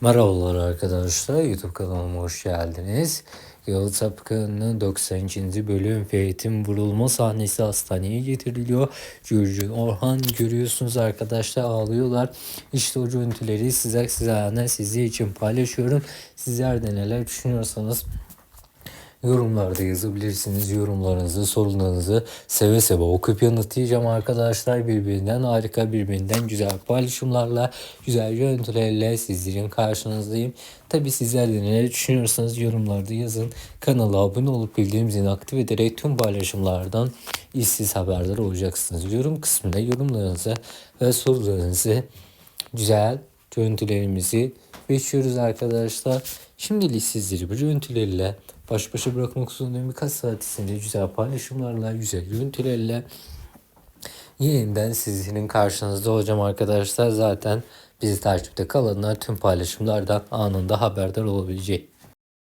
Merhabalar arkadaşlar, YouTube kanalıma hoş geldiniz. Yağız Sapkan'ın 90. bölüm Ferit'in vurulma sahnesi hastaneye getiriliyor. Gürcü Orhan görüyorsunuz arkadaşlar ağlıyorlar. İşte o görüntüleri size sizlerle sizler için paylaşıyorum. Sizler de neler düşünüyorsanız yorumlarda yazabilirsiniz. Yorumlarınızı, sorularınızı seve seve okuyup yanıtlayacağım arkadaşlar. Birbirinden harika, birbirinden güzel paylaşımlarla, güzel görüntülerle sizlerin karşınızdayım. Tabi sizler de neler düşünüyorsanız yorumlarda yazın. Kanala abone olup bildirim zilini aktif ederek tüm paylaşımlardan işsiz haberdar olacaksınız. Yorum kısmında yorumlarınızı ve sorularınızı güzel görüntülerimizi bekliyoruz arkadaşlar. Şimdilik sizleri bu görüntülerle baş başa bırakmak zorundayım. Birkaç saat içinde güzel paylaşımlarla, güzel görüntülerle yeniden sizlerin karşınızda olacağım arkadaşlar. Zaten bizi takipte kalanlar tüm paylaşımlardan anında haberdar olabilecek.